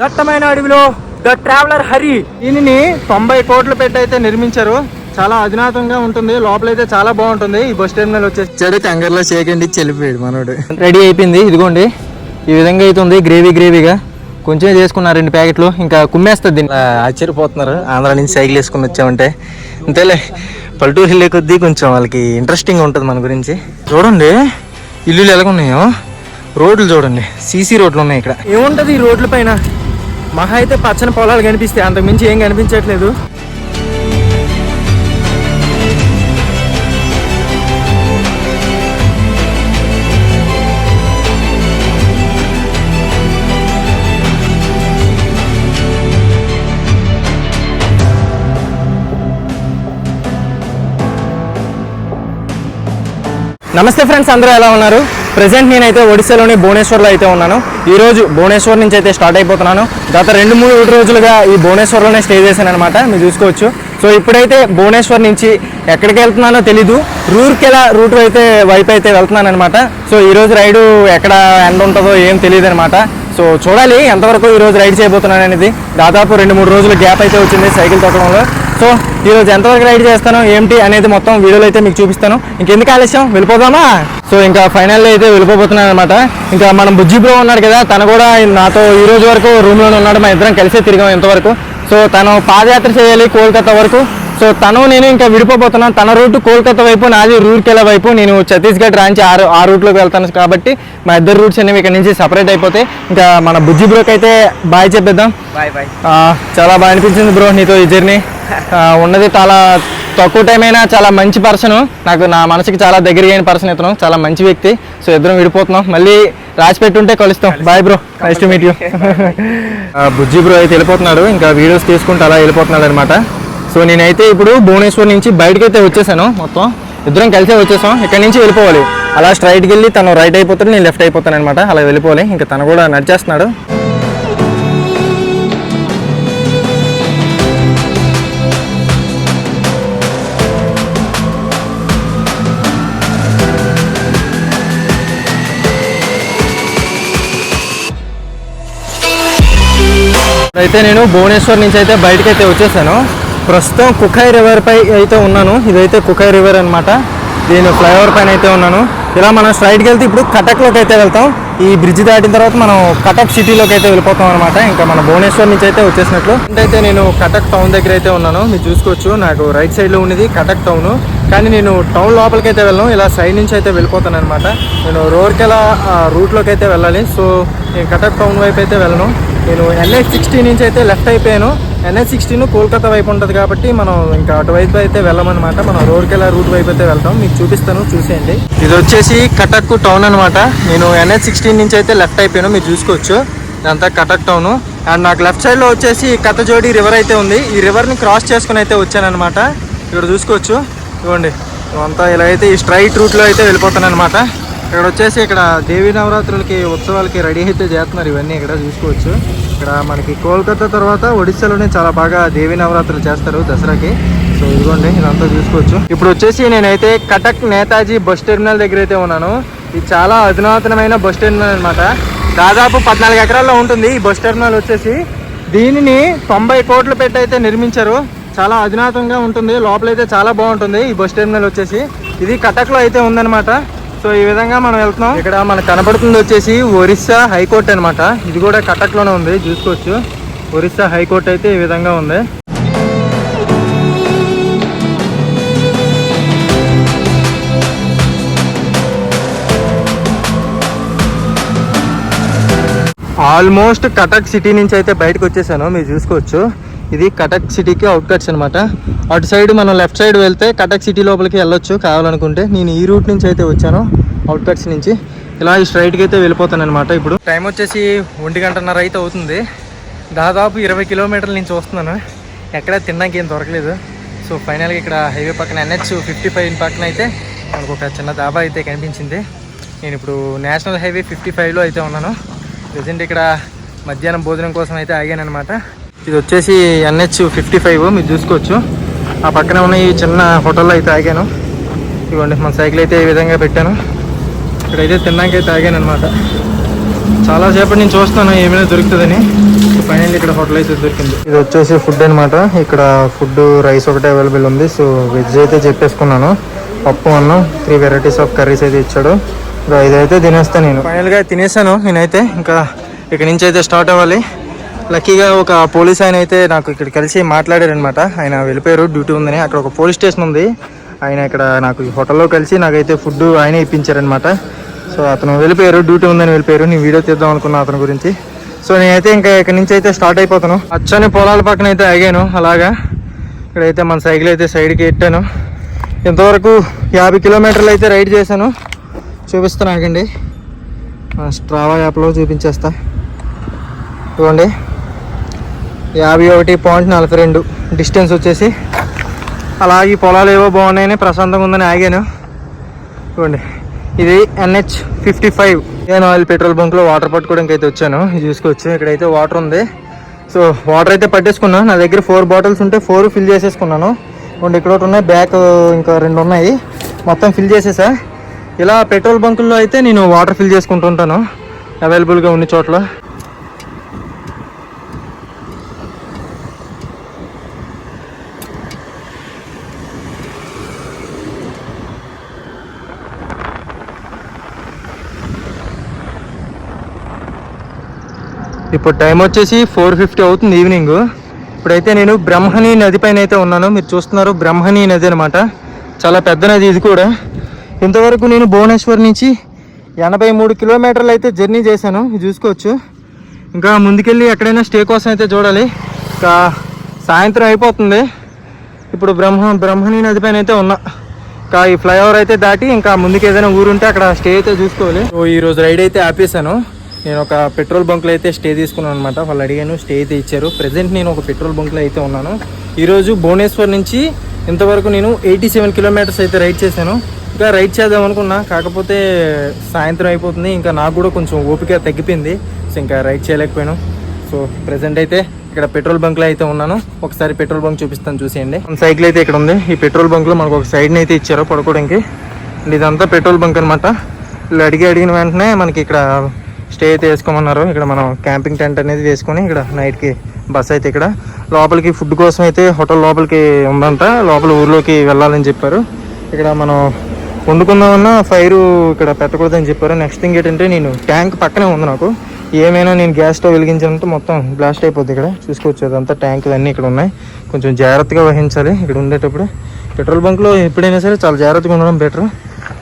దట్టమైన అడవిలో the traveller Hari. దీనిని తొంభై కోట్లు పెట్టి అయితే నిర్మించారు. చాలా అధునాతంగా ఉంటుంది. లోపలైతే చాలా బాగుంటుంది. ఈ బస్ టెర్మినల్ వచ్చేసి చెడు కంగారులో చేకండి చెల్లిపోయాడు మనోడు. రెడీ అయిపోయింది. ఇదిగోండి. ఈ విధంగా అయితే ఉంది గ్రేవీ గ్రేవీగా. కొంచెం చేసుకున్నారు రెండు ప్యాకెట్లు. ఇంకా కుమ్మేస్తుంది దీన్ని. ఆ, ఆశ్చర్యపోతున్నారు. ఆంధ్ర నుంచి సైకిల్ వేసుకుని వచ్చామంటే. అంతేలే పల్లెటూరు వెళ్ళే కొద్దీ కొంచెం వాళ్ళకి ఇంట్రెస్టింగ్ ఉంటుంది మన గురించి. చూడండి ఇల్లులు ఎలాగున్నాయో. రోడ్లు చూడండి. సీసీ రోడ్లు ఉన్నాయి ఇక్కడ. ఏముంటది ఈ రోడ్ల పైన? మహా అయితే పచ్చని పొలాలు కనిపిస్తాయి. అంతకు మించి ఏం కనిపించట్లేదు. నమస్తే ఫ్రెండ్స్ అందరూ ఎలా ఉన్నారు? ప్రజెంట్ నేనైతే ఒడిశాలోని భువనేశ్వర్లో అయితే ఉన్నాను. ఈరోజు భువనేశ్వర్ నుంచి అయితే స్టార్ట్ అయిపోతున్నాను. గత రెండు మూడు రోజులుగా ఈ భువనేశ్వర్లోనే స్టే చేశాను అనమాట మీరు చూసుకోవచ్చు. సో ఇప్పుడైతే భువనేశ్వర్ నుంచి ఎక్కడికి వెళ్తున్నానో తెలీదు. రూర్కెలా రూట్ అయితే వైపు అయితే వెళ్తున్నాను అనమాట సో ఈ రోజు రైడు ఎక్కడ ఎండ్ ఉంటుందో ఏం తెలియదు అనమాట సో చూడాలి ఎంతవరకు ఈరోజు రైడ్ చేయబోతున్నాను అనేది. దాదాపు రెండు మూడు రోజులు గ్యాప్ అయితే వచ్చింది సైకిల్ తొక్కడంలో సో ఈరోజు ఎంతవరకు రైడ్ చేస్తాను ఏంటి అనేది మొత్తం వీడియోలో అయితే మీకు చూపిస్తాను. ఇంకెందుకు ఆలస్యం? వెళ్ళిపోదామా? సో ఇంకా ఫైనల్లో అయితే వెళ్ళిపోతున్నాను అనమాట ఇంకా మనం బుజ్జి బ్రో ఉన్నాడు కదా తను కూడా నాతో ఈ రోజు వరకు రూమ్లోనే ఉన్నాడు. మా ఇద్దరం కలిసే తిరిగాం ఇంతవరకు సో తను పాదయాత్ర చేయాలి కోల్కతా వరకు. సో తను నేను ఇంకా విడిపోతున్నాను తన రూట్ కోల్కతా వైపు నాది రూర్కెలా వైపు. నేను ఛత్తీస్గఢ్ రాంచి ఆ ఆ రూట్లోకి వెళ్తాను కాబట్టి మా ఇద్దరు రూట్స్ అనేవి ఇక్కడ నుంచి సపరేట్ అయిపోతాయి. ఇంకా మన బుజ్జి బ్రోకి అయితే బాయ్ చెప్పేద్దాం. Bye bye. ఆ, చాలా బాగా అనిపించింది బ్రో నీతో ఈ జర్నీ. ఉన్నది చాలా తక్కువ టైం అయినా చాలా మంచి పర్సన్ నాకు నా మనసుకి చాలా దగ్గర అయిన పర్సన్ ఇతను. చాలా మంచి వ్యక్తి. సో ఇద్దరం విడిపోతున్నాం. మళ్ళీ రాసి పెట్టుంటే కలుస్తాం. Bye bro nice to meet you Bujji bro అయితే వెళ్ళిపోతున్నాడు. ఇంకా వీడియోస్ తీసుకుంటూ అలా వెళ్ళిపోతున్నాడు అనమాట సో నేనైతే ఇప్పుడు భువనేశ్వర్ నుంచి బయటకి అయితే వచ్చేసాను మొత్తం. ఇద్దరం కలిసే వచ్చేసాం. ఇక్కడ నుంచి వెళ్ళిపోవాలి. అలా స్ట్రైట్కి వెళ్ళి తను రైట్ అయిపోతాడు నేను లెఫ్ట్ అయిపోతాను అనమాట అలా వెళ్ళిపోవాలి. ఇంకా తను కూడా నడిచేస్తున్నాడు. అయితే నేను భువనేశ్వర్ నుంచి అయితే బయటకైతే అయితే వచ్చేసాను. ప్రస్తుతం కుకాయ్ రివర్ పై అయితే ఉన్నాను. ఇదైతే కుకాయ్ రివర్ అనమాట దీని ఫ్లైఓవర్ పైన అయితే ఉన్నాను. ఇలా మనం స్ట్రైట్కి వెళ్తే ఇప్పుడు కటక్లోకి అయితే వెళ్తాం. ఈ బ్రిడ్జ్ దాటిన తర్వాత మనం కటక్ సిటీలోకి అయితే వెళ్ళిపోతాం అనమాట ఇంకా మన భువనేశ్వర్ నుంచి అయితే వచ్చేసినట్లు. అయితే నేను కటక్ టౌన్ దగ్గర అయితే ఉన్నాను. మీరు చూసుకోవచ్చు నాకు రైట్ సైడ్లో ఉన్నది కటక్ టౌన్. కానీ నేను టౌన్ లోపలికి అయితే వెళ్ళను. ఇలా సైడ్ నుంచి అయితే వెళ్ళిపోతాను అనమాట నేను రోడ్కెలా రూట్లోకి అయితే వెళ్ళాలి. సో నేను కటక్ టౌన్ వైపు అయితే వెళ్ళను. నేను ఎన్హెచ్ సిక్స్టీ నుంచి అయితే లెఫ్ట్ అయిపోయాను. ఎన్హెచ్ సిక్స్టీన్ కోల్కతా వైపు ఉంటుంది కాబట్టి మనం ఇంకా అటువైపు అయితే వెళ్ళమన్నమాట. మనం రోడ్కెలా రూట్ వైపు అయితే వెళ్తాం. మీకు చూపిస్తాను చూసేయండి. ఇది వచ్చేసి కటక్ టౌన్ అనమాట నేను ఎన్హెచ్ సిక్స్టీన్ నుంచి అయితే లెఫ్ట్ అయిపోయాను. మీరు చూసుకోవచ్చు. ఇదంతా కటక్ టౌన్. అండ్ నాకు లెఫ్ట్ సైడ్లో వచ్చేసి కథజోడి రివర్ అయితే ఉంది. ఈ రివర్ని క్రాస్ చేసుకుని అయితే వచ్చానమాట ఇక్కడ చూసుకోవచ్చు. ఇవ్వండి. అంతా ఇలా అయితే ఈ స్ట్రైట్ రూట్లో అయితే వెళ్ళిపోతాను అనమాట ఇక్కడ వచ్చేసి ఇక్కడ దేవీ నవరాత్రులకి ఉత్సవాలకి రెడీ అయితే చేస్తున్నారు. ఇవన్నీ ఇక్కడ చూసుకోవచ్చు. ఇక్కడ మనకి కోల్కతా తర్వాత ఒడిశాలోనే చాలా బాగా దేవి నవరాత్రులు చేస్తారు దసరాకి. సో ఇదిగోండి ఇదంతా చూసుకోవచ్చు. ఇప్పుడు వచ్చేసి నేనైతే కటక్ నేతాజీ బస్ టెర్మినల్ దగ్గర అయితే ఉన్నాను. ఇది చాలా అధునాతనమైన బస్ టెర్మినల్ అనమాట దాదాపు పద్నాలుగు ఎకరాల్లో ఉంటుంది ఈ బస్ టెర్మినల్ వచ్చేసి. దీనిని తొంభై కోట్లు పెట్టి అయితే నిర్మించారు. చాలా అధునాతంగా ఉంటుంది. లోపలైతే చాలా బాగుంటుంది ఈ బస్ టెర్మినల్ వచ్చేసి. ఇది కటక్లో అయితే ఉందన్నమాట. సో ఈ విధంగా మనం వెళ్తున్నాం. ఇక్కడ మనకు కనపడుతుంది వచ్చేసి ఒరిస్సా హైకోర్టు అనమాట ఇది కూడా కటక్లోనే ఉంది చూసుకోవచ్చు. ఒరిస్సా హైకోర్టు అయితే ఈ విధంగా ఉంది. ఆల్మోస్ట్ కటక్ సిటీ నుంచి అయితే బయటకు వచ్చేసాను మీరు చూసుకోవచ్చు. ఇది కటక్ సిటీకి అవుట్కట్స్ అనమాట అటు సైడ్ మనం లెఫ్ట్ సైడ్ వెళ్తే కటక్ సిటీ లోపలికి వెళ్ళొచ్చు కావాలనుకుంటే. నేను ఈ రూట్ నుంచి అయితే వచ్చాను అవుట్కట్స్ నుంచి. ఇలా ఈ స్ట్రైట్కి అయితే వెళ్ళిపోతాను అనమాట ఇప్పుడు. టైం వచ్చేసి ఒంటి గంటన్నర అయితే అవుతుంది. దాదాపు ఇరవై కిలోమీటర్ల నుంచి వస్తున్నాను. ఎక్కడ తినడానికి ఏం దొరకలేదు. సో ఫైనల్గా ఇక్కడ హైవే పక్కన ఎన్హెచ్ ఫిఫ్టీ ఫైవ్ పక్కన అయితే మనకు ఒక చిన్న దాబా అయితే కనిపించింది. నేను ఇప్పుడు నేషనల్ హైవే ఫిఫ్టీ ఫైవ్లో అయితే ఉన్నాను. ప్రజెంట్ ఇక్కడ మధ్యాహ్నం భోజనం కోసం అయితే ఆగాను అనమాట ఇది వచ్చేసి ఎన్హెచ్ ఫిఫ్టీ ఫైవ్ మీరు చూసుకోవచ్చు. ఆ పక్కన ఉన్న ఈ చిన్న హోటల్లో అయితే ఆగాను ఇవ్వండి మన సైకిల్ అయితే ఈ విధంగా పెట్టాను. ఇక్కడైతే తినడానికైతే అయితే ఆగాను అనమాట చాలాసేపటి నేను చూస్తాను ఏమైనా దొరుకుతుందని. ఫైనల్ ఇక్కడ హోటల్ అయితే దొరికింది. ఇది వచ్చేసి ఫుడ్ అనమాట ఇక్కడ ఫుడ్ రైస్ ఒకటే అవైలబుల్ ఉంది. సో వెజ్ అయితే చెప్పేసుకున్నాను. పప్పు అన్నం త్రీ వెరైటీస్ ఆఫ్ కర్రీస్ అయితే ఇచ్చాడు. ఇదైతే తినేస్తాను నేను. ఫైనల్గా తినేసాను నేనైతే. ఇంకా ఇక్కడ నుంచి అయితే స్టార్ట్ అవ్వాలి. లక్కీగా ఒక పోలీస్ ఆయన అయితే నాకు ఇక్కడ కలిసి మాట్లాడారనమాట ఆయన వెళ్ళిపోయారు డ్యూటీ ఉందని. అక్కడ ఒక పోలీస్ స్టేషన్ ఉంది. ఆయన ఇక్కడ నాకు ఈ హోటల్లో కలిసి నాకైతే ఫుడ్ ఆయనే ఇప్పించారనమాట సో అతను వెళ్ళిపోయారు డ్యూటీ ఉందని వెళ్ళిపోయారు. నేను వీడియో తీద్దాం అనుకున్నా అతని గురించి. సో నేనైతే ఇంకా ఇక్కడ నుంచి అయితే స్టార్ట్ అయిపోతాను. అచ్చని పొలాల పక్కన అయితే ఆగాను అలాగా. ఇక్కడైతే మన సైకిల్ అయితే సైడ్కి ఎట్టాను. ఇంతవరకు యాభై కిలోమీటర్లు అయితే రైడ్ చేశాను. చూపిస్తాను ఆగండి. స్ట్రావా యాప్లో చూపించేస్తా. ఇవ్వండి. యాభై ఒకటి పాయింట్ నలభై రెండు. డిస్టెన్స్ వచ్చేసి అలాగే ఈ పొలాలు ఏవో బాగున్నాయని ప్రశాంతంగా ఉందని ఆగాను. చూడండి ఇది ఎన్హెచ్ ఫిఫ్టీ ఫైవ్. నేను ఆయిల్ పెట్రోల్ బంక్లో వాటర్ పట్టుకోవడానికి అయితే వచ్చాను. ఇది చూసుకోవచ్చు. ఇక్కడైతే వాటర్ ఉంది. సో వాటర్ అయితే పట్టేసుకున్నాను నా దగ్గర ఫోర్ బాటిల్స్ ఉంటే ఫోర్ ఫిల్ చేసేసుకున్నాను. రెండు ఇక్కడ ఒకటి ఉన్నాయి. బ్యాక్ ఇంకా రెండు ఉన్నాయి. మొత్తం ఫిల్ చేసేసా. ఇలా పెట్రోల్ బంకుల్లో అయితే నేను వాటర్ ఫిల్ చేసుకుంటుంటాను అవైలబుల్గా ఉన్న చోట్ల. ఇప్పుడు టైం వచ్చేసి ఫోర్ ఫిఫ్టీ అవుతుంది ఈవినింగ్. ఇప్పుడైతే నేను బ్రహ్మణి నది పైన అయితే ఉన్నాను. మీరు చూస్తున్నారు బ్రహ్మణి నది అనమాట చాలా పెద్ద నది ఇది కూడా. ఇంతవరకు నేను భువనేశ్వర్ నుంచి ఎనభై మూడు కిలోమీటర్లు అయితే జర్నీ చేశాను. చూసుకోవచ్చు. ఇంకా ముందుకెళ్ళి ఎక్కడైనా స్టే కోసం అయితే చూడాలి. ఇంకా సాయంత్రం అయిపోతుంది. ఇప్పుడు బ్రహ్మ బ్రహ్మణి నది పైన అయితే ఉన్నా. ఇంకా ఈ ఫ్లైఓవర్ అయితే దాటి ఇంకా ముందుకు ఏదైనా ఊరు ఉంటే అక్కడ స్టే అయితే చూసుకోవాలి. సో ఈరోజు రైడ్ అయితే ఆపేసాను నేను ఒక పెట్రోల్ బంక్లో అయితే స్టే తీసుకున్నాను అనమాట వాళ్ళు అడిగాను స్టే అయితే ఇచ్చారు. ప్రజెంట్ నేను ఒక పెట్రోల్ బంక్లో అయితే ఉన్నాను. ఈరోజు భువనేశ్వర్ నుంచి ఇంతవరకు నేను ఎయిటీ సెవెన్ కిలోమీటర్స్ అయితే రైడ్ చేశాను. ఇంకా రైడ్ చేద్దాం అనుకున్నా. కాకపోతే సాయంత్రం అయిపోతుంది. ఇంకా నాకు కూడా కొంచెం ఓపిక తగ్గిపోయింది. సో ఇంకా రైడ్ చేయలేకపోయాను. సో ప్రజెంట్ అయితే ఇక్కడ పెట్రోల్ బంక్లో అయితే ఉన్నాను. ఒకసారి పెట్రోల్ బంక్ చూపిస్తాను. చూసేయండి. సైకిల్ అయితే ఇక్కడ ఉంది. ఈ పెట్రోల్ బంక్లో మనకు ఒక సైడ్ అయితే ఇచ్చారు పడుకోవడానికి. ఇదంతా పెట్రోల్ బంక్ అనమాట వీళ్ళు అడిగి అడిగిన వెంటనే మనకి ఇక్కడ స్టే అయితే వేసుకోమన్నారు. ఇక్కడ మనం క్యాంపింగ్ టెంట్ అనేది వేసుకొని ఇక్కడ నైట్కి బస్ అయితే ఇక్కడ. లోపలికి ఫుడ్ కోసం అయితే హోటల్ లోపలికి ఉందంట. లోపల ఊర్లోకి వెళ్ళాలని చెప్పారు. ఇక్కడ మనం వండుకుందామన్నా ఫైర్ ఇక్కడ పెట్టకూడదని చెప్పారు. నెక్స్ట్ థింగ్ ఏంటంటే నేను ట్యాంక్ పక్కనే ఉంది నాకు. ఏమైనా నేను గ్యాస్ స్టవ్ వెలిగించాలంటే మొత్తం బ్లాస్ట్ అయిపోద్ది ఇక్కడ. చూసుకోవచ్చు అదంతా ట్యాంక్ అన్నీ ఇక్కడ ఉన్నాయి. కొంచెం జాగ్రత్తగా వహించాలి ఇక్కడ ఉండేటప్పుడు. పెట్రోల్ బంక్లో ఎప్పుడైనా సరే చాలా జాగ్రత్తగా ఉండడం బెటర్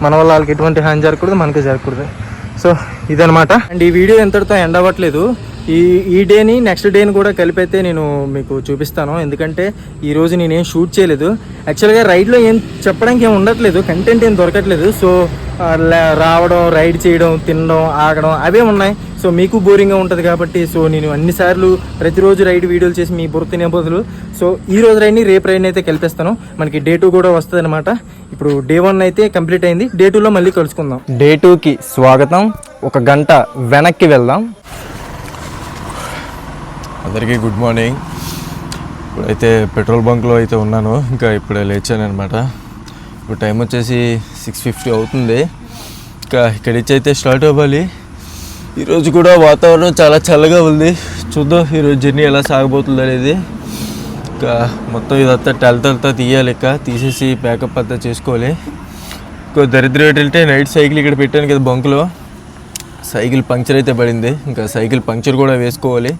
మన వల్ల వాళ్ళకి ఎటువంటి హాని జరగకూడదు మనకే జరగకూడదు. సో ఇదనమాట అండ్ ఈ వీడియో ఎంతటితో ఎండ్ అవ్వట్లేదు. ఈ ఈ డేని నెక్స్ట్ డేని కూడా కలిపైతే నేను మీకు చూపిస్తాను. ఎందుకంటే ఈరోజు నేనేం షూట్ చేయలేదు. యాక్చువల్గా రైడ్లో ఏం చెప్పడానికి ఏం ఉండట్లేదు. కంటెంట్ ఏం దొరకట్లేదు. సో రావడం రైడ్ చేయడం తినడం ఆగడం అవే ఉన్నాయి. సో మీకు బోరింగ్గా ఉంటుంది కాబట్టి సో నేను అన్నిసార్లు ప్రతిరోజు రైడ్ వీడియోలు చేసి మీ బుర్ర తినే బదులు. సో ఈ రోజు రైడ్ని రేపు రైడ్ని అయితే కలిపేస్తాను. మనకి డే టూ కూడా వస్తుంది అనమాట ఇప్పుడు డే వన్ అయితే కంప్లీట్ అయింది. డే టూలో మళ్ళీ కలుసుకుందాం. డే టూకి స్వాగతం. ఒక గంట వెనక్కి వెళ్దాం. అందరికీ గుడ్ మార్నింగ్. ఇప్పుడైతే పెట్రోల్ బంక్లో అయితే ఉన్నాను. ఇంకా ఇప్పుడే లేచాను అనమాట ఇప్పుడు టైం వచ్చేసి సిక్స్ ఫిఫ్టీ అవుతుంది. ఇంకా ఇక్కడి నుంచి అయితే స్టార్ట్ అవ్వాలి. ఈరోజు కూడా వాతావరణం చాలా చల్లగా ఉంది. చూద్దాం ఈరోజు జర్నీ ఎలా సాగబోతుంది అనేది. ఇంకా మొత్తం ఇదంతా టెల్తంతా తీయాలి ఇక. తీసేసి ప్యాకప్ అంతా చేసుకోవాలి. ఇంకో దరిద్రం ఏంటంటే నైట్ సైకిల్ ఇక్కడ పెట్టాను కదా బంకులో. సైకిల్ పంక్చర్ అయితే పడింది. ఇంకా సైకిల్ పంక్చర్ కూడా వేసుకోవాలి.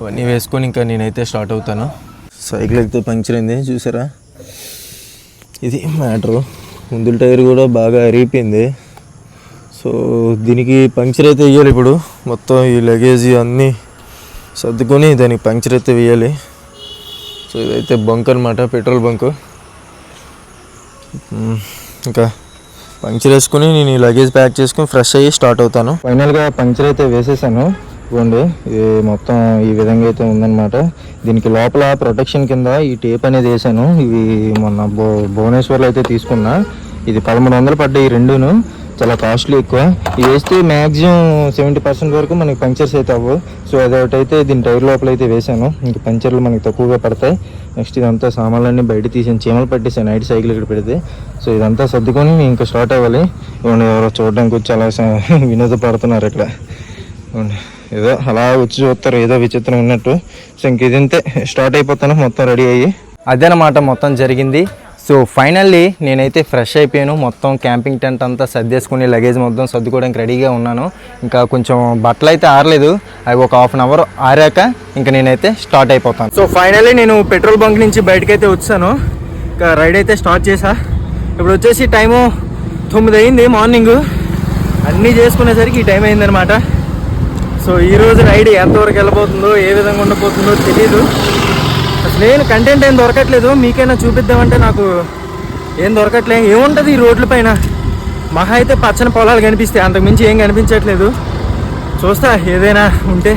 అవన్నీ వేసుకొని ఇంకా నేనైతే స్టార్ట్ అవుతాను. సైకిల్ అయితే పంక్చర్ అయింది చూసారా? ఇది మ్యాటరు. ముందుల టైర్ కూడా బాగా అరిగిపోయింది. సో దీనికి పంక్చర్ అయితే వేయాలి ఇప్పుడు. మొత్తం ఈ లగేజ్ అన్నీ సర్దుకొని దానికి పంక్చర్ అయితే వేయాలి. సో ఇదైతే బంక్ అనమాట పెట్రోల్ బంక్. ఇంకా పంక్చర్ వేసుకొని నేను ఈ లగేజ్ ప్యాక్ చేసుకొని ఫ్రెష్ అయ్యి స్టార్ట్ అవుతాను. ఫైనల్గా పంచర్ అయితే వేసేసాను. ఇవ్వండి ఇది మొత్తం ఈ విధంగా అయితే ఉందన్నమాట. దీనికి లోపల ప్రొటెక్షన్ కింద ఈ టేప్ అనేది వేసాను. ఇవి మొన్న భు భువనేశ్వర్లో అయితే తీసుకున్నా. ఇది పదమూడు వందలు పడ్డాయి ఈ రెండును. చాలా కాస్ట్లీ ఎక్కువ. ఇది వేస్తే మ్యాక్సిమం సెవెంటీ పర్సెంట్ వరకు మనకి పంచర్స్ అయితే అవ్వవు సో అదొకటైతే దీని టైర్ లోపల అయితే వేసాను. ఇంక పంచర్లు మనకి తక్కువగా పడతాయి. నెక్స్ట్ ఇదంతా సామాన్లన్నీ బయట తీసాను చీమలు పట్టేసాను నైట్ సైకిల్ ఇక్కడ పెడితే. సో ఇదంతా సర్దుకొని ఇంకా స్టార్ట్ అవ్వాలి. ఎవరో చూడడానికి వచ్చి అలా వినోదపడుతున్నారు ఇక్కడ. ఇవ్వండి. ఏదో అలా వచ్చి చూస్తారు ఏదో విచిత్రం ఉన్నట్టు. సో ఇంక ఇదంతే స్టార్ట్ అయిపోతాను మొత్తం రెడీ అయ్యి. అదేనమాట మొత్తం జరిగింది. సో ఫైనల్లీ నేనైతే ఫ్రెష్ అయిపోయాను. మొత్తం క్యాంపింగ్ టెంట్ అంతా సర్దేసుకుని లగేజ్ మొత్తం సర్దుకోవడానికి రెడీగా ఉన్నాను. ఇంకా కొంచెం బట్టలు అయితే ఆరలేదు. అవి ఒక హాఫ్ అన్ అవర్ ఆరాక ఇంకా నేనైతే స్టార్ట్ అయిపోతాను. సో ఫైనల్లీ నేను పెట్రోల్ బంక్ నుంచి బయటకు అయితే వచ్చాను. ఇంకా రైడ్ అయితే స్టార్ట్ చేసా. ఇప్పుడు వచ్చేసి టైము తొమ్మిది అయింది మార్నింగ్. అన్నీ చేసుకునేసరికి ఈ టైం అయిందనమాట సో ఈ రోజు రైడ్ ఎంతవరకు వెళ్ళబోతుందో ఏ విధంగా ఉండబోతుందో తెలియదు అసలు నేను కంటెంట్ ఏం దొరకట్లేదు. మీకైనా చూపిద్దామంటే నాకు ఏం దొరకట్లేదు. ఏముంటుంది ఈ రోడ్ల పైన? మహా అయితే పచ్చని పొలాలు కనిపిస్తాయి. అంతకుమించి ఏం కనిపించట్లేదు. చూస్తా ఏదైనా ఉంటే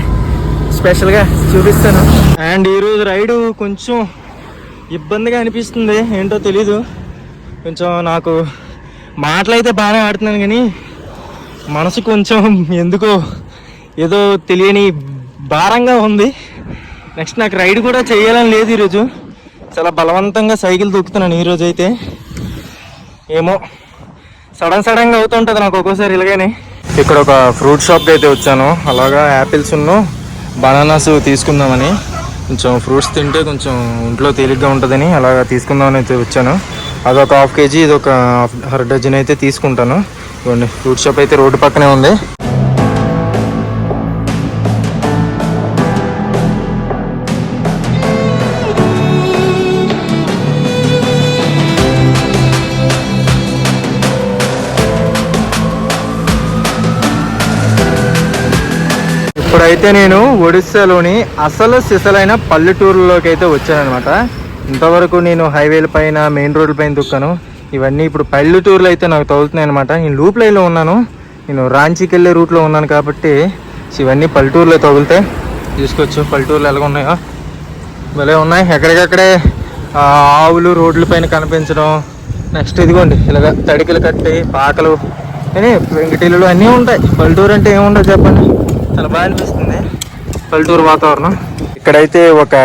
స్పెషల్గా చూపిస్తాను. అండ్ ఈరోజు రైడు కొంచెం ఇబ్బందిగా అనిపిస్తుంది. ఏంటో తెలీదు. కొంచెం నాకు మాటలు అయితే బాగానే ఆడుతున్నాను కానీ మనసు కొంచెం ఎందుకో ఏదో తెలియని భారంగా ఉంది. నెక్స్ట్ నాకు రైడ్ కూడా చేయాలని లేదు ఈరోజు. చాలా బలవంతంగా సైకిల్ దొక్కుతున్నాను ఈరోజు అయితే. ఏమో సడన్ సడన్గా అవుతుంటుంది నాకు ఒక్కోసారి ఇలాగనే. ఇక్కడ ఒక ఫ్రూట్ షాప్కి అయితే వచ్చాను. అలాగా యాపిల్స్ ఉన్ను బనానాస్ తీసుకుందామని. కొంచెం ఫ్రూట్స్ తింటే కొంచెం ఒంట్లో తేలిగ్గా ఉంటుందని అలాగా తీసుకుందామని అయితే వచ్చాను. అదొక హాఫ్ కేజీ ఇది ఒక అర డజన్ అయితే తీసుకుంటాను. ఇవ్వండి ఫ్రూట్ షాప్ అయితే రోడ్డు పక్కనే ఉంది. ఇప్పుడైతే నేను ఒడిస్సాలోని అసలు సిసలైన పల్లెటూరులోకి అయితే వచ్చానమాట ఇంతవరకు నేను హైవేల పైన మెయిన్ రోడ్ల పైన దుక్కాను. ఇవన్నీ ఇప్పుడు పల్లెటూరులో అయితే నాకు తగులుతున్నాయి అనమాట నేను లూప్ లైన్లో ఉన్నాను. నేను రాంచీకి వెళ్ళే రూట్లో ఉన్నాను కాబట్టి ఇవన్నీ పల్లెటూరులో తగులుతాయి. తీసుకోవచ్చు పల్లెటూరులో ఎలాగ ఉన్నాయో. భలే ఉన్నాయి. ఎక్కడికక్కడే ఆవులు రోడ్ల పైన కనిపించడం. నెక్స్ట్ ఇదిగోండి ఇలాగ తడికలు కట్టి పాకలు. అని వెంకటీలు అన్నీ ఉంటాయి. పల్లెటూరు అంటే ఏముండదు చెప్పండి. చాలా బాగా అనిపిస్తుంది. పల్లెటూరు వాతావరణం. ఇక్కడైతే ఒక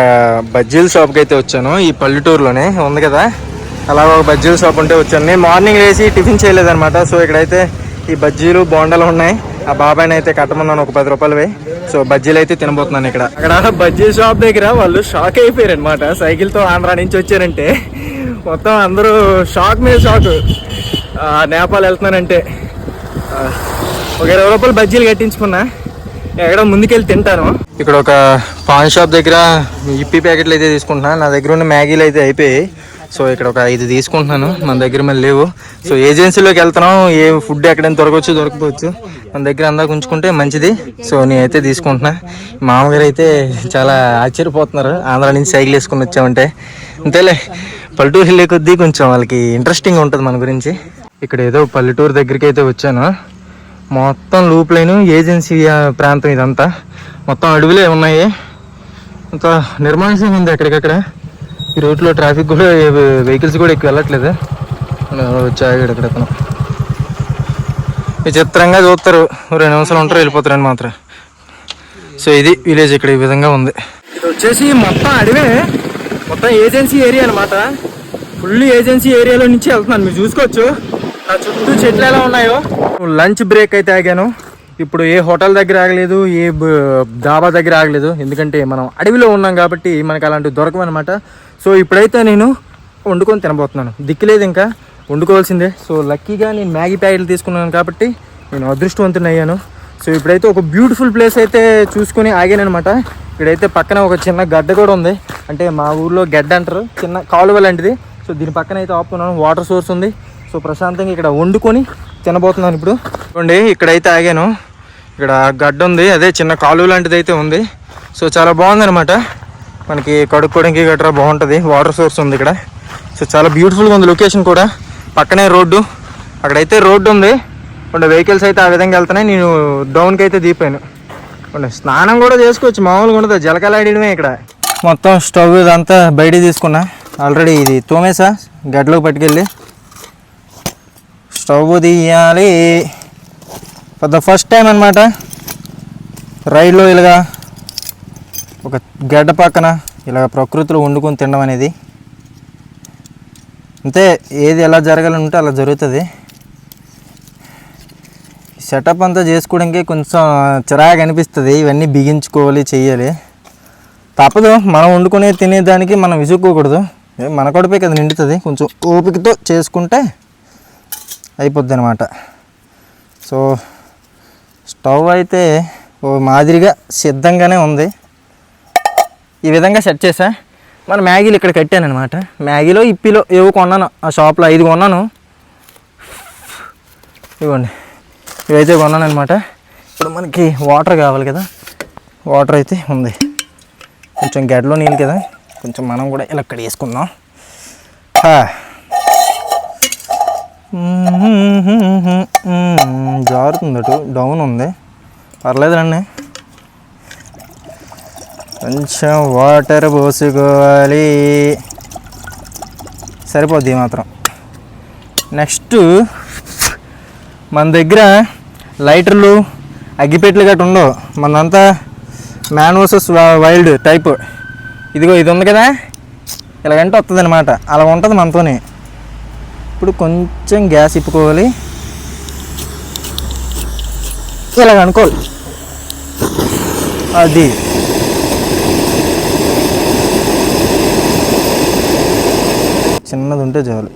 బజ్జీల షాప్కి అయితే వచ్చాను. ఈ పల్లెటూరులోనే ఉంది కదా. అలా ఒక బజ్జీల షాప్ ఉంటే వచ్చాను. నేను మార్నింగ్ వేసి టిఫిన్ చేయలేదన్నమాట. సో ఇక్కడైతే ఈ బజ్జీలు బోండాలు ఉన్నాయి. ఆ బాబాయ్ని అయితే కట్టమన్నాను ఒక పది రూపాయలు సో బజ్జీలు అయితే తినబోతున్నాను ఇక్కడ. అక్కడ బజ్జీ షాప్ దగ్గర వాళ్ళు షాక్ అయిపోయారు అనమాట సైకిల్తో ఆంధ్రా నుంచి వచ్చారంటే. మొత్తం అందరూ షాక్ మీద షాక్ నేపాల్ వెళ్తున్నానంటే ఒక ఇరవై రూపాయలు బజ్జీలు కట్టించుకున్నా. ఎక్కడ ముందుకెళ్ళి తింటాను. ఇక్కడ ఒక పాన్ షాప్ దగ్గర ఇప్పి ప్యాకెట్లు అయితే తీసుకుంటున్నా. నా దగ్గర ఉన్న మ్యాగీలు అయితే అయిపోయాయి. సో ఇక్కడ ఒక ఐదు తీసుకుంటున్నాను. మన దగ్గర మళ్ళీ లేవు. సో ఏజెన్సీలోకి వెళ్తున్నాం. ఏ ఫుడ్ ఎక్కడైనా దొరకవచ్చు దొరకపోవచ్చు మన దగ్గర అందాక ఉంచుకుంటే మంచిది. సో నేనైతే తీసుకుంటున్నా. మామగారు అయితే చాలా ఆశ్చర్యపోతున్నారు. ఆంధ్ర నుంచి సైకిల్ వేసుకుని వచ్చామంటే. అంతేలే పల్లెటూరు వెళ్ళే కొద్దీ కొంచెం వాళ్ళకి ఇంట్రెస్టింగ్ ఉంటుంది మన గురించి. ఇక్కడ ఏదో పల్లెటూరు దగ్గరికి అయితే వచ్చాను. మొత్తం లూప్ లైన్ ఏజెన్సీ ప్రాంతం ఇదంతా. మొత్తం అడవులే ఉన్నాయి. అంత నిర్మాణం ఉంది అక్కడికక్కడ ఈ రోడ్లో ట్రాఫిక్ కూడా వెహికల్స్ కూడా ఎక్కువ వెళ్ళట్లేదు. వచ్చాడు అక్కడ అతను విచిత్రంగా చూస్తారు. రెండు నిమిషాలు ఉంటారు వెళ్ళిపోతారని మాత్రం. సో ఇది విలేజ్ ఇక్కడ ఈ విధంగా ఉంది. ఇది వచ్చేసి మొత్తం అడవే. మొత్తం ఏజెన్సీ ఏరియా అనమాట ఫుల్ ఏజెన్సీ ఏరియాలో నుంచి వెళ్తున్నాను. మీరు చూసుకోవచ్చు. నా చుట్టూ చెట్లు ఎలా ఉన్నాయో? లంచ్ బ్రేక్ అయితే ఆగాను. ఇప్పుడు ఏ హోటల్ దగ్గర ఆగలేదు ఏ బ- డాబా దగ్గర ఆగలేదు. ఎందుకంటే మనం అడవిలో ఉన్నాం కాబట్టి మనకు అలాంటివి దొరకవన్నమాట సో ఇప్పుడైతే నేను వండుకొని తినబోతున్నాను. దిక్కులేదు ఇంకా. వండుకోవాల్సిందే. సో లక్కీగా నేను మ్యాగీ ప్యాకెట్లు తీసుకున్నాను కాబట్టి నేను అదృష్టవంతుని అయ్యాను. సో ఇప్పుడైతే ఒక బ్యూటిఫుల్ ప్లేస్ అయితే చూసుకొని ఆగానమాట ఇక్కడైతే పక్కన ఒక చిన్న గడ్డ కూడా ఉంది. అంటే మా ఊర్లో గడ్డ అంటారు. చిన్న కాలువ లాంటిది. సో దీని పక్కన అయితే ఆపుకున్నాను. వాటర్ సోర్స్ ఉంది. సో ప్రశాంతంగా ఇక్కడ వండుకొని తినబోతున్నాను ఇప్పుడు. చూడండి ఇక్కడైతే ఆగాను. ఇక్కడ గడ్డ ఉంది అదే చిన్న కాలువ లాంటిది అయితే ఉంది. సో చాలా బాగుందనమాట మనకి కడుక్కోవడానికి గట్రా బాగుంటుంది వాటర్ సోర్స్ ఉంది ఇక్కడ. సో చాలా బ్యూటిఫుల్గా ఉంది లొకేషన్ కూడా. పక్కనే రోడ్డు అక్కడైతే రోడ్డు ఉంది. ఉండే వెహికల్స్ అయితే ఆ విధంగా వెళ్తున్నాయి. నేను డౌన్కి అయితే దిగిపోయాను. ఉండే స్నానం కూడా చేసుకోవచ్చు మామూలుగా ఉండదు. జలకలాడమే ఇక్కడ. మొత్తం స్టవ్ ఇదంతా బయట తీసుకున్నా. ఆల్రెడీ ఇది తోమేసా గడ్డలోకి పట్టుకెళ్ళి. స్టవ్ తీయాలి. ఫర్ ద ఫస్ట్ టైం అనమాట రైల్లో ఇలాగా ఒక గడ్డ పక్కన ఇలాగ ప్రకృతిలో వండుకొని తినడం అనేది. అంతే ఏది ఎలా జరగాలని ఉంటే అలా జరుగుతుంది. సెటప్ అంతా చేసుకోవడానికి కొంచెం చిరాగా అనిపిస్తుంది ఇవన్నీ బిగించుకోవాలి చేయాలి తప్పదు మనం వండుకునే తినేదానికి మనం విసుక్కోకూడదు. మన కడుపే కదా నిండుతుంది కొంచెం ఓపికతో చేసుకుంటే అయిపోద్ది అనమాట సో స్టవ్ అయితే ఓ మాదిరిగా సిద్ధంగానే ఉంది. ఈ విధంగా సెట్ చేసా. మన మ్యాగీలు ఇక్కడ కట్టాను అనమాట మ్యాగీలో ఇప్పిలో ఏవో కొన్నాను. ఆ షాప్లో ఐదు కొన్నాను. ఇవ్వండి. ఇవైతే కొన్నాను అనమాట ఇప్పుడు మనకి వాటర్ కావాలి కదా. వాటర్ అయితే ఉంది. కొంచెం గడ్డలో నీళ్ళు కదా. కొంచెం మనం కూడా ఇలా ఇక్కడ వేసుకుందాం హా. జారుతుంది అటు. డౌన్ ఉంది. పర్లేదులండి కొంచెం వాటర్ పోసుకోవాలి. సరిపోద్ది మాత్రం. నెక్స్ట్ మన దగ్గర లైటర్లు అగ్గిపెట్లు గట్రా ఉండవు. మనంతా మ్యాన్ వర్సెస్ వైల్డ్ టైప్ ఇదిగో ఇది ఉంది కదా? ఇలాగంటే వస్తుంది అనమాట అలా ఉంటుంది మనతోనే. ఇప్పుడు కొంచెం గ్యాస్ ఇప్పుకోవాలి. ఇలాగ అనుకోవాలి. అది. చిన్నది ఉంటే చాలు.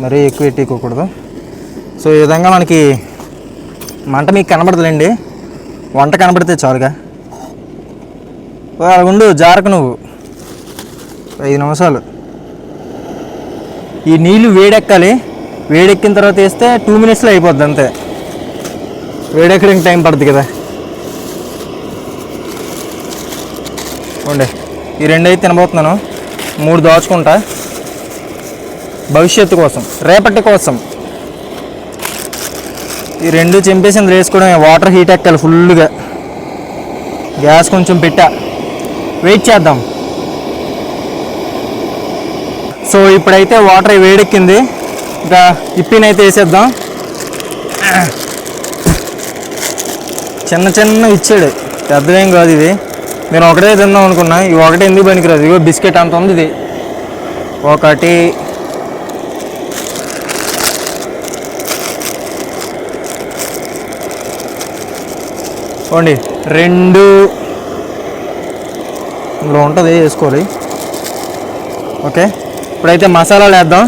మరీ ఎక్కువ ఎట్టుకోకూడదు. సో ఈ విధంగా మనకి మంట మీకు కనబడదులేండి. వంట కనబడితే చాలుగా. అలా ఉండు జారకు నువ్వు. ఐదు నిమిషాలు. ఈ నీళ్ళు వేడెక్కాలి. వేడెక్కిన తర్వాత వేస్తే టూ మినిట్స్లో అయిపోద్ది అంతే. వేడెక్కడానికి టైం పడుతుంది కదా. ఉండే ఈ రెండు అయితే తినబోతున్నాను. మూడు దాచుకుంటా. భవిష్యత్తు కోసం రేపటి కోసం. ఈ రెండు చింపేసి అందులో వేసుకోవడం వాటర్ హీట్ ఎక్కాలి ఫుల్గా గ్యాస్ కొంచెం పెట్టా. వెయిట్ చేద్దాం. సో ఇప్పుడైతే వాటర్ వేడెక్కింది. ఇంకా ఇప్పినైతే వేసేద్దాం. చిన్న చిన్న ఇచ్చాడు. పెద్దదేం కాదు ఇది. నేను ఒకటే తిందాం అనుకున్నా. ఇవి ఒకటే ఎందుకు పనికిరాదు? ఇగో బిస్కెట్ అంత ఉంది ఇది. ఒకటి. ఓండి రెండు. ఇందులో ఉంటుంది వేసుకోవాలి. ఓకే. ఇప్పుడైతే మసాలాలు వేద్దాం.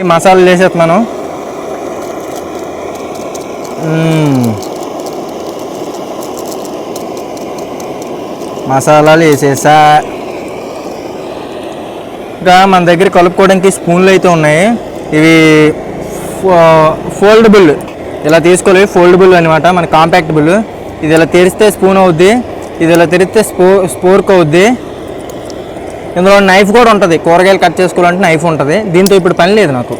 ఈ మసాలాలు వేసేస్తున్నాను. మసాలాలు వేసేసా ఇంకా మన దగ్గర కలుపుకోవడానికి స్పూన్లు అయితే ఉన్నాయి. ఇవి ఫో- ఫోల్డబుల్. ఇలా తీసుకోలేదు ఫోల్డబుల్ అనమాట మన కాంపాక్టబుల్. ఇది ఇలా తెరిస్తే స్పూన్ అవుద్ది. ఇది ఇలా తెరిస్తే స్పో స్పోర్క్ అవుద్ది. ఇందులో నైఫ్ కూడా ఉంటుంది. కూరగాయలు కట్ చేసుకోవాలంటే నైఫ్ ఉంటుంది. దీంతో ఇప్పుడు పని లేదు నాకు.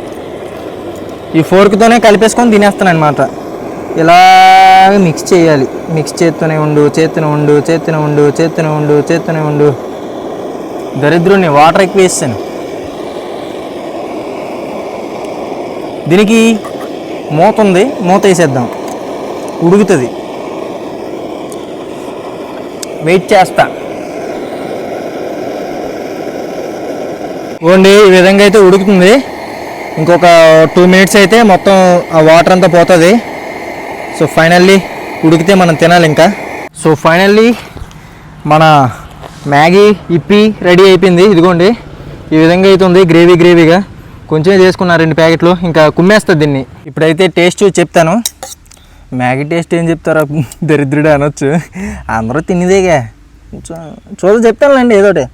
ఈ ఫోర్క్తోనే కలిపేసుకొని తినేస్తాను అనమాట ఇలా మిక్స్ చేయాలి. మిక్స్ చేస్తూనే ఉండు చేస్తూనే ఉండు చేస్తూనే ఉండు చేస్తూనే ఉండు చేస్తూనే ఉండు. దరిద్రుని వాటర్ ఎక్కువ వేస్తాను. దీనికి మూత ఉంది మూత వేసేద్దాం. ఉడుకుతుంది. వెయిట్ చేస్తా. ఓండి ఈ విధంగా అయితే ఉడుకుతుంది. ఇంకొక టూ మినిట్స్ అయితే మొత్తం ఆ వాటర్ అంతా పోతుంది. సో ఫైనల్లీ ఉడికితే మనం తినాలి ఇంకా సో ఫైనల్లీ మన మ్యాగీ ఇప్పి రెడీ అయిపోయింది. ఇదిగోండి ఈ విధంగా అయితే ఉంది గ్రేవీ గ్రేవీగా. కొంచెం చేసుకున్నా రెండు ప్యాకెట్లు ఇంకా కుమ్మేస్తుంది దీన్ని. ఇప్పుడైతే టేస్ట్ చెప్తాను. మ్యాగీ టేస్ట్ ఏం చెప్తారా దరిద్రుడు అనొచ్చు. అందరూ తినేదేగా. చూ చూడ చెప్తానులేండి ఏదోటి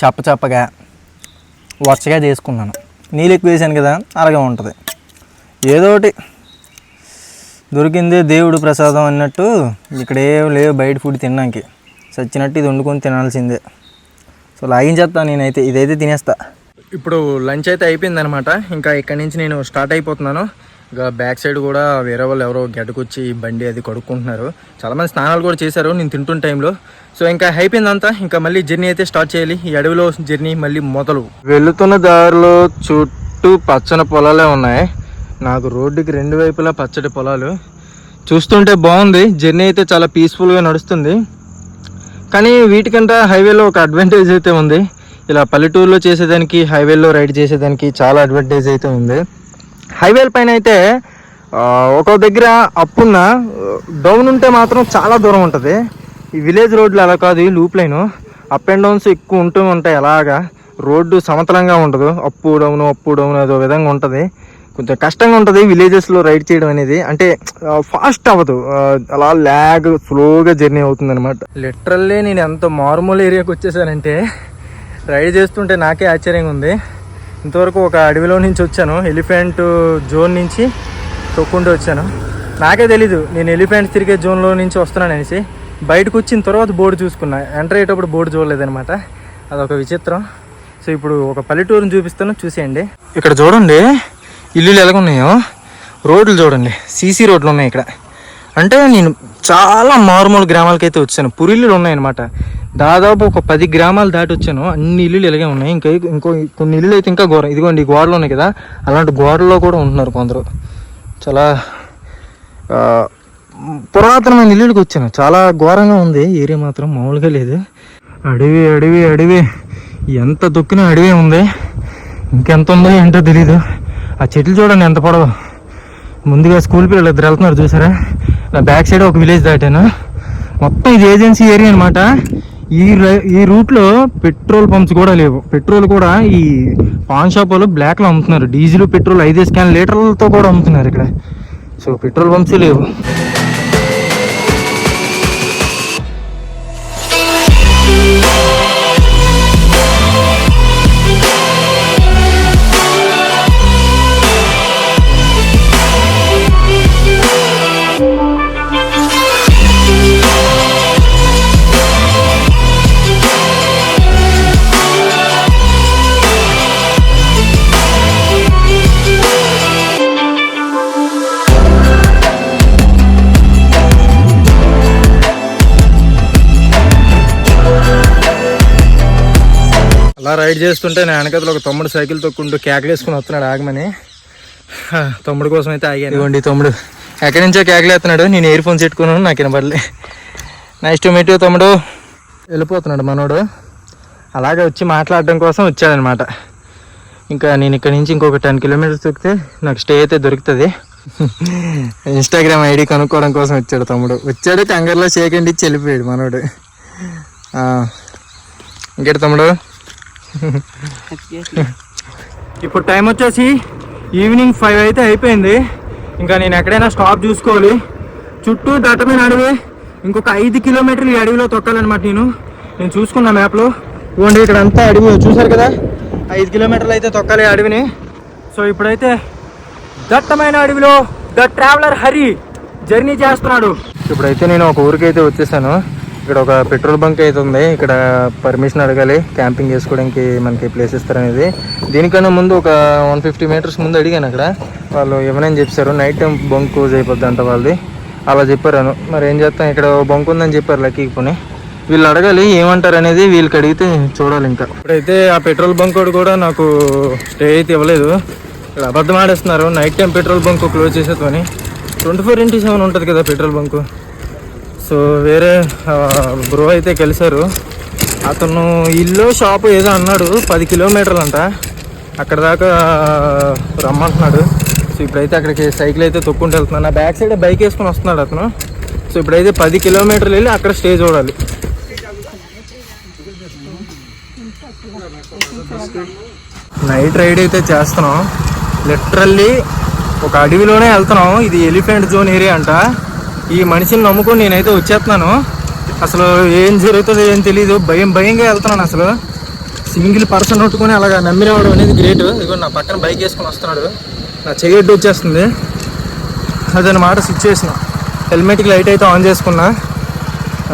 చప్ప చప్పగా వచ్చగా చేసుకున్నాను. నీళ్ళు ఎక్కువ వేసాను కదా అలాగే ఉంటుంది. ఏదో ఒకటి దొరికిందే దేవుడు ప్రసాదం అన్నట్టు ఇక్కడ ఏం లేవు బయట ఫుడ్ తినడానికి. చచ్చినట్టు ఇది వండుకొని తినాల్సిందే. సో లాగించేస్తా నేనైతే ఇదైతే తినేస్తా. ఇప్పుడు లంచ్ అయితే అయిపోయింది అనమాట ఇంకా ఇక్కడి నుంచి నేను స్టార్ట్ అయిపోతున్నాను. ఇక బ్యాక్ సైడ్ కూడా వేరే వాళ్ళు ఎవరో గడ్డకొచ్చి బండి అది కడుక్కుంటున్నారు. చాలామంది స్నానాలు కూడా చేశారు నేను తింటున్న టైంలో. సో ఇంకా అయిపోయిందంతా. ఇంకా మళ్ళీ జర్నీ అయితే స్టార్ట్ చేయాలి. ఈ అడవిలో జర్నీ మళ్ళీ మొదలు. వెళ్తున్న దారిలో చుట్టూ పచ్చని పొలాలే ఉన్నాయి. నాకు రోడ్డుకి రెండు వైపులా పచ్చడి పొలాలు. చూస్తుంటే బాగుంది. జర్నీ అయితే చాలా పీస్ఫుల్గా నడుస్తుంది. కానీ వీటికంటే హైవేలో ఒక అడ్వాంటేజ్ అయితే ఉంది. ఇలా పల్లెటూరులో చేసేదానికి హైవేలో రైడ్ చేసేదానికి చాలా అడ్వాంటేజ్ అయితే ఉంది. హైవేల పైన అయితే ఒక దగ్గర అప్పున్న డౌన్ ఉంటే మాత్రం చాలా దూరం ఉంటుంది. ఈ విలేజ్ రోడ్లు అలా కాదు loop line up and downs ఎక్కువ ఉంటూ ఉంటాయి అలాగా. రోడ్డు సమతలంగా ఉండదు. అప్పు డౌను అప్పు డౌన్ అదో విధంగా ఉంటుంది. కొంచెం కష్టంగా ఉంటుంది విలేజెస్లో రైడ్ చేయడం అనేది. అంటే ఫాస్ట్ అవ్వదు. అలా ల్యాగ్ స్లోగా జర్నీ అవుతుంది అనమాట లిటరల్లీ నేను ఎంత మారుమూల ఏరియాకి వచ్చేసానంటే రైడ్ చేస్తుంటే నాకే ఆశ్చర్యంగా ఉంది. ఇంతవరకు ఒక అడవిలో నుంచి వచ్చాను. ఎలిఫెంట్ జోన్ నుంచి తొక్కుంటూ వచ్చాను. నాకే తెలీదు నేను ఎలిఫెంట్ తిరిగే జోన్లో నుంచి వస్తున్నాను అనేసి బయటకు వచ్చిన తర్వాత బోర్డు చూసుకున్నా. ఎంటర్ అయ్యేటప్పుడు బోర్డు చూడలేదనమాట అదొక విచిత్రం. సో ఇప్పుడు ఒక పల్లెటూరుని చూపిస్తాను. చూసేయండి. ఇక్కడ చూడండి. ఇల్లులు ఎలాగున్నాయో? రోడ్లు చూడండి సీసీ రోడ్లు ఉన్నాయి ఇక్కడ. అంటే నేను చాలా మారుమూల గ్రామాలకైతే వచ్చాను. పురిల్లులు ఉన్నాయన్నమాట. దాదాపు ఒక పది గ్రామాలు దాటి వచ్చాను. అన్ని ఇల్లులు ఇలాగే ఉన్నాయి. ఇంకా ఇంకో కొన్ని ఇల్లులు అయితే ఇంకా ఘోరం. ఇదిగోండి గోడలు ఉన్నాయి కదా. అలాంటి గోడల్లో కూడా ఉంటున్నారు కొందరు. చాలా పురాతనమైన ఇల్లులకు వచ్చాను. చాలా ఘోరంగా ఉంది. ఏరియా మాత్రం మామూలుగా లేదు. అడవి అడవి అడవి. ఎంత దొక్కిన అడవి ఉంది. ఇంకెంత ఉందో ఏంటో తెలీదు. ఆ చెట్లు చూడండి ఎంత పొడవు. ముందుగా స్కూల్ పిల్లలు ఇద్దరు వెళ్తున్నారు చూసారా? నా బ్యాక్ సైడ్ ఒక విలేజ్ దాటాను. మొత్తం ఇది ఏజెన్సీ ఏరియా అనమాట ఈ ఈ రూట్లో పెట్రోల్ పంప్స్ కూడా లేవు. పెట్రోల్ కూడా ఈ పాన్ షాప్ వాళ్ళు బ్లాక్లో అమ్ముతున్నారు. డీజిల్ పెట్రోల్ ఐదేసి క్యాన్ లీటర్లతో కూడా అమ్ముతున్నారు ఇక్కడ. సో పెట్రోల్ పంప్స్ లేవు. అలా రైడ్ చేస్తుంటే నేను వెనకతలో ఒక తమ్ముడు సైకిల్ తొక్కుంటూ కేకలేసుకుని వస్తున్నాడు ఆగమని. తమ్ముడు కోసం అయితే ఆగాను. ఇవ్వండి తమ్ముడు. ఎక్కడి నుంచో కేకలేస్తున్నాడు నేను ఇయర్ ఫోన్స్ పెట్టుకున్నాను నాకు వినపడలే. నెక్స్ట్ టు తమ్ముడు. వెళ్ళిపోతున్నాడు మనోడు. అలాగే వచ్చి మాట్లాడడం కోసం వచ్చాడనమాట. ఇంకా నేను ఇక్కడ నుంచి ఇంకొక టెన్ కిలోమీటర్స్ తొక్కితే నాకు స్టే అయితే దొరుకుతుంది. ఇన్స్టాగ్రామ్ ఐడి కనుక్కోవడం కోసం వచ్చాడు తమ్ముడు. వచ్చాడు కంగారులో షేక్ అండి చెల్లిపోయాడు మనోడు. ఆ, తమ్ముడు? ఇప్పుడు టైం వచ్చేసి ఈవినింగ్ ఫైవ్ అయితే అయిపోయింది. ఇంకా నేను ఎక్కడైనా స్టాప్ చూసుకోవాలి. చుట్టూ దట్టమైన అడవి ఇంకొక ఐదు కిలోమీటర్లు ఈ అడవిలో తొక్కాలన్నమాట నేను. నేను చూసుకున్న మ్యాప్లో ఇవ్వండి ఇక్కడ అంతా అడవి చూసారు కదా? ఐదు కిలోమీటర్లు అయితే తొక్కాలి అడవిని. సో ఇప్పుడైతే దట్టమైన అడవిలో ద ట్రావెలర్ హరి జర్నీ చేస్తున్నాడు. ఇప్పుడైతే నేను ఒక ఊరికి అయితే వచ్చేసాను. ఇక్కడ ఒక పెట్రోల్ బంక్ అయితే ఉంది ఇక్కడ పర్మిషన్ అడగాలి. క్యాంపింగ్ చేసుకోవడానికి మనకి ప్లేస్ ఇస్తారనేది. దీనికన్నా ముందు ఒక వన్ ఫిఫ్టీ మీటర్స్ ముందు అడిగాను అక్కడ. వాళ్ళు ఇవ్వనని చెప్పారు? నైట్ టైం బంక్ క్లోజ్ అయిపోద్ది అంట వాళ్ళది. అలా చెప్పారు మరి ఏం చేస్తాం? ఇక్కడ బంక్ ఉందని చెప్పారు లక్కీకి పోనీ. వీళ్ళు అడగాలి ఏమంటారు అనేది వీళ్ళకి అడిగితే చూడాలి ఇంకా. ఇప్పుడైతే ఆ పెట్రోల్ బంక్ కూడా నాకు స్టే అయితే ఇవ్వలేదు. ఇక్కడ అబద్ధం ఆడేస్తున్నారు. Night time petrol bunk close చేసేదని twenty four into seven ఉంటుంది కదా పెట్రోల్ బంకు. సో వేరే బ్రో అయితే కలిశారు. అతను ఇల్లు షాపు ఏదో అన్నాడు పది కిలోమీటర్లు అంట అక్కడ దాకా రమ్మంటున్నాడు. సో ఇప్పుడైతే అక్కడికి సైకిల్ అయితే తొక్కుంటూ వెళ్తున్నాను నా బ్యాక్ సైడ్ బైక్ వేసుకొని వస్తున్నాడు అతను. సో ఇప్పుడైతే పది కిలోమీటర్లు వెళ్ళి అక్కడ స్టే చూడాలి. నైట్ రైడ్ అయితే చేస్తున్నాం. లిటరల్లీ ఒక అడవిలోనే వెళ్తున్నాం. ఇది ఎలిఫెంట్ జోన్ ఏరియా అంట. ఈ మనిషిని నమ్ముకొని నేనైతే వచ్చేస్తున్నాను. అసలు ఏం జరుగుతుందో ఏం తెలియదు భయం భయంగా వెళ్తున్నాను అసలు. సింగిల్ పర్సన్ కొట్టుకొని అలాగా నమ్మినవాడు అనేది గ్రేట్. ఇదిగో నా పక్కన బైక్ వేసుకొని వస్తున్నాడు. నా చెయ్యడ్డు వచ్చేస్తుంది. అదనమాట సిచ్యువేషన్ హెల్మెట్కి లైట్ అయితే ఆన్ చేసుకున్నా.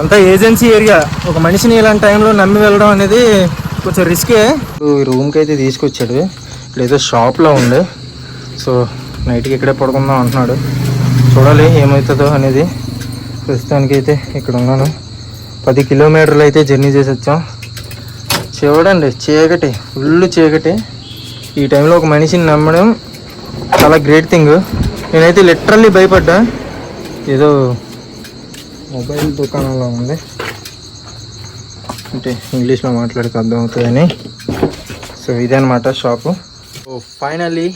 అంతా ఏజెన్సీ ఏరియా. ఒక మనిషిని ఇలాంటి టైంలో నమ్మి వెళ్ళడం అనేది కొంచెం రిస్కే రూమ్కి అయితే తీసుకొచ్చాడు. ఇక్కడ ఏదో షాప్లో ఉండే సో నైట్కి ఇక్కడే పడుకుందాం అంటున్నాడు. చూడాలి ఏమవుతుందో అనేది. ప్రస్తుతానికి అయితే ఇక్కడ ఉన్నాను. పది కిలోమీటర్లు అయితే జర్నీ చేసి వచ్చాం. చూడండి చీకటి. ఫుల్ చీకటి. ఈ టైంలో ఒక మనిషిని నమ్మడం చాలా గ్రేట్ థింగ్. నేనైతే లిటరల్లీ భయపడ్డా. ఏదో మొబైల్ దుకాణంలో ఉంది. అంటే ఇంగ్లీష్లో మాట్లాడితే అర్థమవుతుందని. సో ఇదనమాట షాపు. ఫైనల్లీ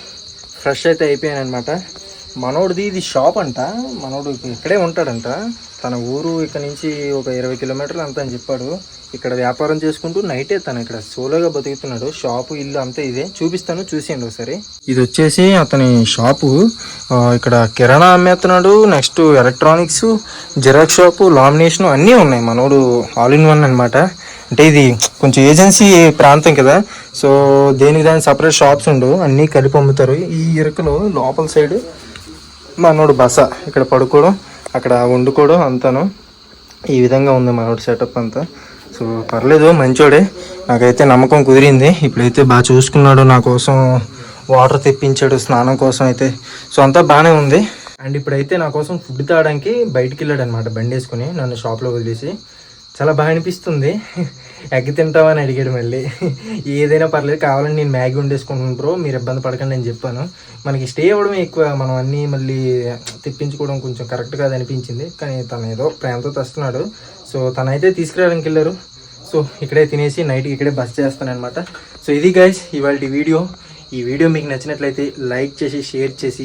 ఫ్రెష్ అయితే అయిపోయాను అనమాట మనోడిది ఇది షాప్ అంట. మనోడు ఇక్కడే ఉంటాడంట. తన ఊరు ఇక్కడ నుంచి ఒక ఇరవై కిలోమీటర్లు అంతా అని చెప్పాడు. ఇక్కడ వ్యాపారం చేసుకుంటూ నైటే తను ఇక్కడ సోలోగా బతుకుతున్నాడు. షాపు ఇల్లు అంతా ఇదే. చూపిస్తాను చూసేయండి ఒకసారి. ఇది వచ్చేసి అతని షాపు. ఇక్కడ కిరాణా అమ్మేస్తున్నాడు. Next electronics xerox shop lamination అన్నీ ఉన్నాయి. మనోడు ఆల్ ఇన్ వన్ అనమాట అంటే ఇది కొంచెం ఏజెన్సీ ప్రాంతం కదా. సో దేనికి దానికి సపరేట్ షాప్స్ ఉండవు. అన్నీ కలిపి అమ్ముతారు. ఈ ఇరుకలో లోపల సైడ్ మనోడు బస. ఇక్కడ పడుకోవడం అక్కడ వండుకోవడం అంతాను. ఈ విధంగా ఉంది మనోడు సెటప్ అంతా. సో పర్లేదు మంచోడే. నాకైతే నమ్మకం కుదిరింది. ఇప్పుడైతే బాగా చూసుకున్నాడు నా కోసం. వాటర్ తెప్పించాడు స్నానం కోసం అయితే. సో అంతా బాగానే ఉంది. అండ్ ఇప్పుడైతే నా కోసం ఫుడ్ తాగడానికి బయటికి వెళ్ళాడు అనమాట బండి వేసుకుని. నన్ను షాప్లో వదిలేసి. చాలా బాగా అనిపిస్తుంది. ఎగ్ తింటామని అడిగాడు మళ్ళీ. ఏదైనా పర్లేదు కావాలని నేను మ్యాగీ వండేసుకుంటున్నాను బ్రో మీరు ఇబ్బంది పడకండి అని చెప్పాను. మనకి స్టే అవ్వడం ఎక్కువ మనం అన్నీ మళ్ళీ తెప్పించుకోవడం కొంచెం కరెక్ట్ కాదు అనిపించింది. కానీ తను ఏదో ప్రేమతో తెస్తున్నాడు. సో తనైతే తీసుకురావడానికి వెళ్ళారు. సో ఇక్కడే తినేసి నైట్కి ఇక్కడే బస్ చేస్తాను అనమాట సో ఇది గైస్ ఇవాళ వీడియో. ఈ వీడియో మీకు నచ్చినట్లయితే లైక్ చేసి షేర్ చేసి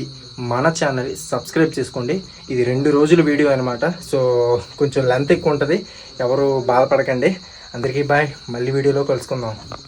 మన ఛానల్ సబ్స్క్రైబ్ చేసుకోండి. ఇది రెండు రోజుల వీడియో అనమాట సో కొంచెం లెంత్ ఎక్కువ ఉంటుంది. ఎవరు బాధపడకండి. అందరికీ బాయ్. మళ్ళీ వీడియోలో కలుసుకుందాం.